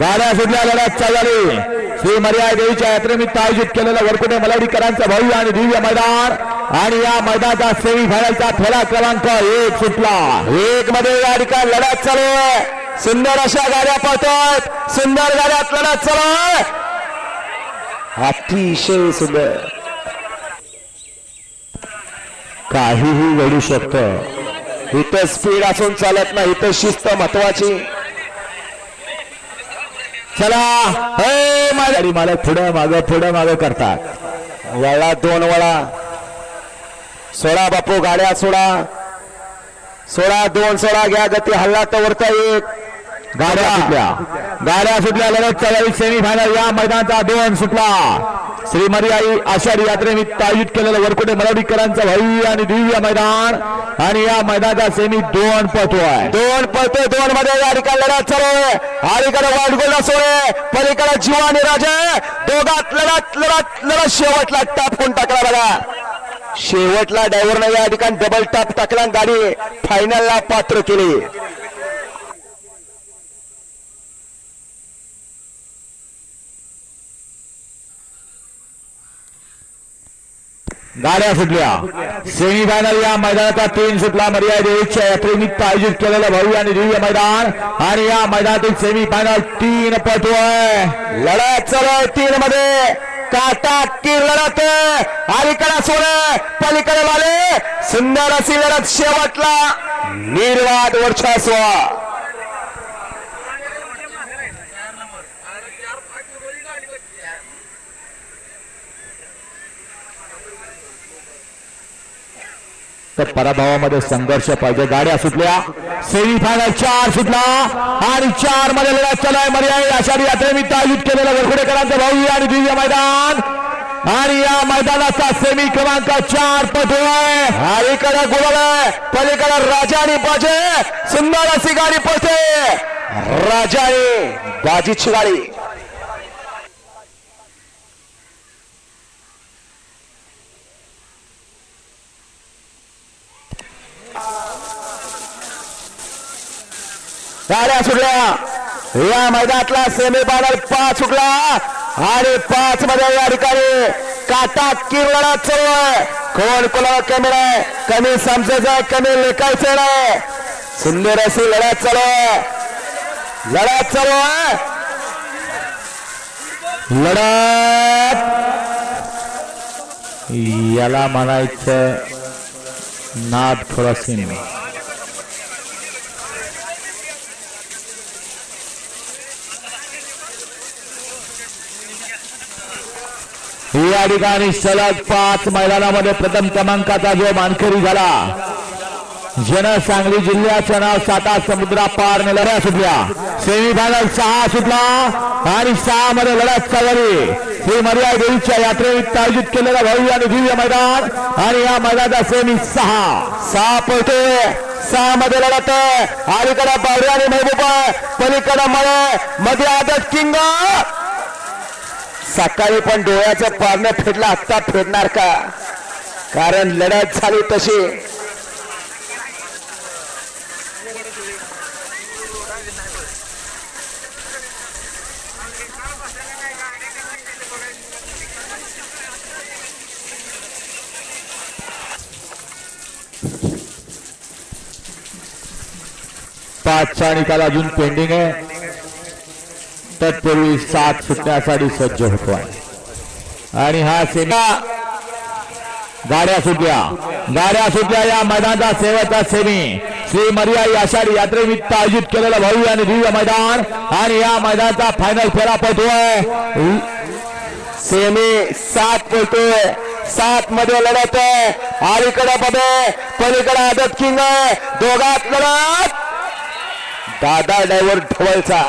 गाड्या सुटल्या लढ्यात चालली. श्री मर्यादा देवीच्या यात्रेनिमित्त आयोजित केलेला वरकुटे मलाडीकरांचं भव्य आणि दिव्य मैदान आणि या मैदानाचा सेमी फायनलचा फेरा क्रमांक एक सुटला. एक मध्ये या ठिकाणी लढ्यात चालू सुंदर अशा गाड्या पळतात सुंदर गाड्यात लढ्यात चालू अतिशय सुंदर. काहीही घडू शकतं. इथं स्पीड असून चालत नाही. इथं शिस्त महत्वाची. चला. हे गाडी मालक पुढं माग पुढं माग करतात वळा दोन वळा. सोडा बापू गाड्या सोडा. सोडा दोन सोडा घ्या गती हल्ला तर वरता एक. गाड्या सुटल्या. गाड्या सुटल्या लढत चालली सेमी फायनल या मैदानाचा दोन सुटला. श्री आई आषाढी यात्रेनिमित्त आयोजित केलेलं वरकुटे मराठीकरांचं भव्य आणि दिव्य मैदान. आणि या मैदानाचा सेमी दोन आहे. दोन पळतोय दोन मध्ये या ठिकाणी लढत चालू आहे. अलीकडे वाटगोला सोळे पलीकडे जीवानी राजे. दोघात लढत लढत लढत. शेवटला टापून टाकला बघा. शेवटला डायव्हरनं या ठिकाणी डबल टॅप टाकला आणि गाडी फायनलला पात्र केली. गाड्या सुटल्या सेमीफायनल या मैदानाचा तीन सुटला. मर्यादेच्या यात्रेनिमित्त आयोजित केलेलं भव्य आणि दिव्य मैदान. आणि या मैदानातील सेमीफायनल तीन पटवय लढत चालू तीन मध्ये काटा की लढत. अलीकडे सोडे. पलीकडे वाले. सुंदर अशी लढत शेवटला. निर्वाद वर्चस्व. तर पराभवामध्ये संघर्ष पाहिजे. गाड्या सुटल्या. सेमीफायनल चार सुटला. आणि चारमध्ये लढत चालू आहे मर्यादा आषाढी यात्रेनिमित्त आयोजित केलेलं वरखुडेकरांचं भाऊ आणि दिव्य मैदान. आणि या मैदानाचा सेमी क्रमांक चार पटू हा अलीकडे गुलाल आहे. पलीकडे राजा आणि बाजे. सुंदर अशी गाडी पळते राजा बाजीची गाडी गाड्या सुटल्या. या मैदानातला सेमी फायनल पाच सुटला. आणि पाच मध्ये या ठिकाणी काटा किरवडा चालू आहे कोण कोणाला कमी नाही? कमी समजायचं कमी लेखायचं नाही सुंदर अशी लढ्यात चालू आहे. लढत चालू आहे. लढत. याला म्हणायचं नाद थोडा सिनेमा या ठिकाणी सलग पाच मैदानामध्ये प्रथम क्रमांकाचा जो मानकरी झाला. जन सांगली जिल्ह्याचं नाव साता समुद्रा पार लढ्या सुटल्या सेमीफायनल सहा सुटला आणि सहा मध्ये लढ्यात चालली. श्री मर्यादा देवीच्या यात्रेनिमित्त आयोजित केलेलं भव्य आणि दिव्य मैदान आणि या मैदानाचा सेमी सहा. सहा पळतोय सहा मध्ये लढत आहे. अलीकडे बावरी आणि महबूबा पलीकडे मळे मध्ये आदत किंग सकाळी पण डोळ्याचं पारणं फेडलं आत्ता फेडणार का? कारण लढत झाली तशी. पाचचा निकाल अजून पेंडिंग आहे. तत्पूर्वी सात सुटण्यासाठी सज्ज होतो आहे. आणि हा सेना गाड्या सुटल्या गाड्या सुटल्या या मैदानाचा सेवेचा सेमी श्री मर्या आषाढी यात्रेनिमित्त आयोजित केलेलं भव्य आणि दिव्य मैदान. आणि या मैदानाचा फायनल फेरा पडतोय सेमी सात पडतोय सात मध्ये लढत आहे. अलीकडे पदे पलीकडे आदत किंग आहे. दोघात लढत. दादा डायव्हर ढवळचा.